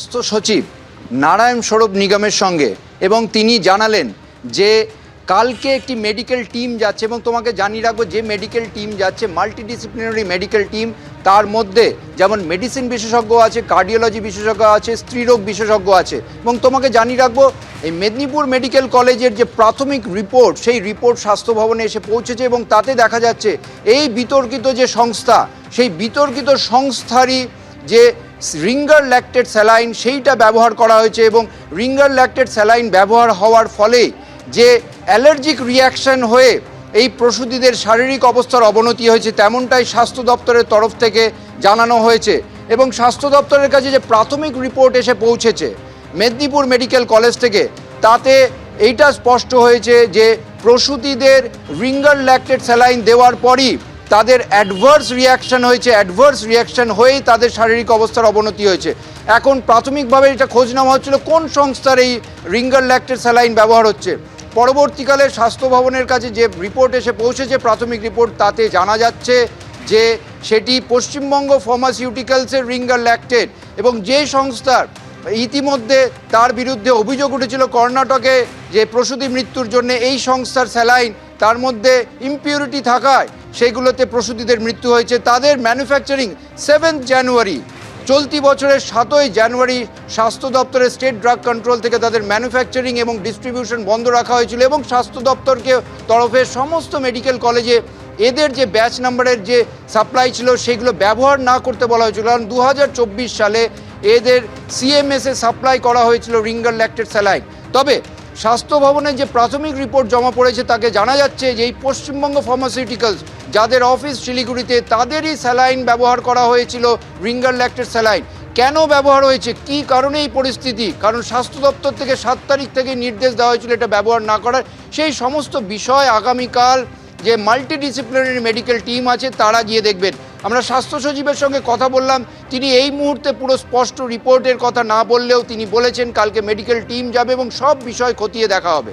স্বাস্থ্য সচিব নারায়ণ সৌরভ নিগমের সঙ্গে এবং তিনি জানালেন যে কালকে একটি মেডিকেল টিম যাচ্ছে এবং তোমাকে জানিয়ে রাখব যে মেডিকেল টিম যাচ্ছে মাল্টিডিসিপ্লিনারি মেডিকেল টিম তার মধ্যে যেমন মেডিসিন বিশেষজ্ঞ আছে কার্ডিওলজি বিশেষজ্ঞ আছে স্ত্রীরোগ বিশেষজ্ঞ আছে এবং তোমাকে জানিয়ে রাখব এই মেদিনীপুর মেডিকেল কলেজের যে প্রাথমিক রিপোর্ট সেই রিপোর্ট স্বাস্থ্য ভবনে এসে পৌঁছেছে এবং তাতে দেখা যাচ্ছে এই বিতর্কিত যে সংস্থা, সেই বিতর্কিত সংস্থারই যে রিঙ্গার ল্যাকটেড স্যালাইন সেইটা ব্যবহার করা হয়েছে এবং রিঙ্গার ল্যাকটেড স্যালাইন ব্যবহার হওয়ার ফলে যে অ্যালার্জিক রিয়াকশন হয়ে এই প্রসূতিদের শারীরিক অবস্থার অবনতি হয়েছে, তেমনটাই স্বাস্থ্য দপ্তরের তরফ থেকে জানানো হয়েছে এবং স্বাস্থ্য দপ্তরের কাছে যে প্রাথমিক রিপোর্ট এসে পৌঁছেছে মেদিনীপুর মেডিকেল কলেজ থেকে, তাতে এইটা স্পষ্ট হয়েছে যে প্রসূতিদের রিঙ্গার ল্যাকটেড স্যালাইন দেওয়ার পরই তাদের অ্যাডভার্স রিয়াকশন হয়েছে অ্যাডভার্স রিয়াকশন হয়েই তাদের শারীরিক অবস্থার অবনতি হয়েছে। এখন প্রাথমিকভাবে এটা খোঁজ নেওয়া হচ্ছিল কোন সংস্থার এই রিঙ্গার ল্যাকটেড স্যালাইন ব্যবহার হচ্ছে। পরবর্তীকালে স্বাস্থ্য ভবনের কাছে যে রিপোর্ট এসে পৌঁছেছে, প্রাথমিক রিপোর্ট তাতে জানা যাচ্ছে যে সেটি পশ্চিমবঙ্গ ফার্মাসিউটিক্যালসের রিঙ্গার ল্যাকটেড এবং যে সংস্থার ইতিমধ্যে তার বিরুদ্ধে অভিযোগ উঠেছিল কর্ণাটকে যে প্রসূতি মৃত্যুর জন্য এই সংস্থার স্যালাইন তার মধ্যে ইম্পিউরিটি থাকায় সেগুলোতে প্রসূতিদের মৃত্যু হয়েছে। তাদের ম্যানুফ্যাকচারিং সেভেন্থ জানুয়ারি চলতি বছরের সাতই জানুয়ারি স্বাস্থ্য দপ্তরের স্টেট ড্রাগ কন্ট্রোল থেকে তাদের ম্যানুফ্যাকচারিং এবং ডিস্ট্রিবিউশন বন্ধ রাখা হয়েছিল এবং স্বাস্থ্য দপ্তরকে তরফে সমস্ত মেডিকেল কলেজে এদের যে ব্যাচ নাম্বারের যে সাপ্লাই ছিল, সেগুলো ব্যবহার না করতে বলা হয়েছিল। কারণ দু হাজার চব্বিশ সালে এদের সিএমএসে সাপ্লাই করা হয়েছিল রিঙ্গার ল্যাক্টেড স্যালাইন তবে স্বাস্থ্য ভবনে যে প্রাথমিক রিপোর্ট জমা পড়েছে তাকে জানা যাচ্ছে যে এই পশ্চিমবঙ্গ ফার্মাসিউটিক্যালস যাদের অফিস শিলিগুড়িতে তাদেরই স্যালাইন ব্যবহার করা হয়েছিল রিঙ্গার ল্যাক্টের স্যালাইন কেন ব্যবহার হয়েছে? কি কারণে এই পরিস্থিতি? কারণ স্বাস্থ্য দপ্তর থেকে সাত তারিখ থেকে নির্দেশ দেওয়া হয়েছিল এটা ব্যবহার না করার। সেই সমস্ত বিষয় আগামীকাল যে মাল্টিডিসিপ্লিনারি মেডিকেল টিম আছে, তারা গিয়ে দেখবেন। আমরা স্বাস্থ্য সচিবের সঙ্গে কথা বললাম, তিনি এই মুহূর্তে পুরো স্পষ্ট রিপোর্টের কথা না বললেও তিনি বলেছেন, কালকে মেডিকেল টিম যাবে এবং সব বিষয় খতিয়ে দেখা হবে।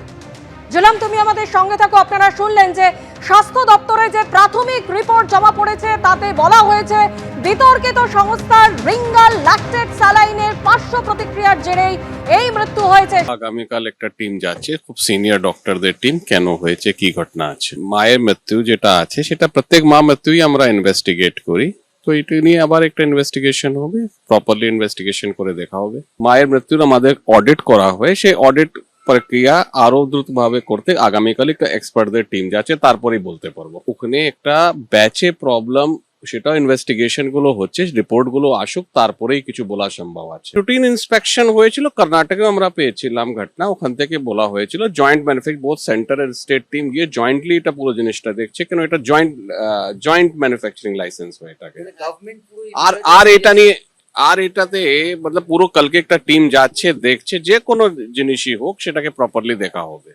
জুলাম, তুমি আমাদের সঙ্গে থাকো। আপনারা শুনলেন যে স্বাস্থ্য দপ্তরে যে প্রাথমিক রিপোর্ট জমা পড়েছে, তাতে বলা হয়েছে, বিতর্কিত সংস্থার রিঙ্গাল ল্যাকটেড স্যালাইনের পার্শ্ব প্রতিক্রিয়ার জেরেই এই মৃত্যু হয়েছে। আগামীকাল একটা টিম যাচ্ছে, খুব সিনিয়র ডক্টরদের টিম, কেন হয়েছে, কি ঘটনা আছে? মায়ের মৃত্যু যেটা আছে, সেটা প্রত্যেক মা মৃত্যুই আমরা ইনভেস্টিগেট করি। তো এটা নিয়ে আবার একটা ইনভেস্টিগেশন হবে প্রপারলি ইনভেস্টিগেশন করে দেখা হবে। মায়ের মৃত্যুর আমাদের অডিট করা হয়, সেই অডিট প্রক্রিয়া আরও দ্রুত ভাবে করতে আগামীকাল একটা এক্সপার্টদের টিম যাচ্ছে তারপরেই বলতে পারব। ওখানে একটা ব্যাচে প্রবলেম সেটা ইনভেস্টিগেশনগুলো হচ্ছে রিপোর্টগুলো আসুক তারপরেই কিছু বলা সম্ভব আছে। রুটিন ইন্সপেকশন হয়েছিল কর্ণাটকে আমরা পেয়েছিলাম ঘটনা ওখান থেকে বলা হয়েছিল joint manufacture both centre and state team গিয়ে জয়েন্টলি এটা পুরো জিনিসটা দেখছে কেন এটা জয়েন্ট জয়েন্ট ম্যানুফ্যাকচারিং লাইসেন্স হয় এটাকে আর আর এটা নিয়ে আর এটাতে মতলব পুরো কালকে একটা টিম যাচ্ছে, দেখছে, যে কোনো জিনিসই হোক, সেটাকে প্রপারলি দেখা হবে।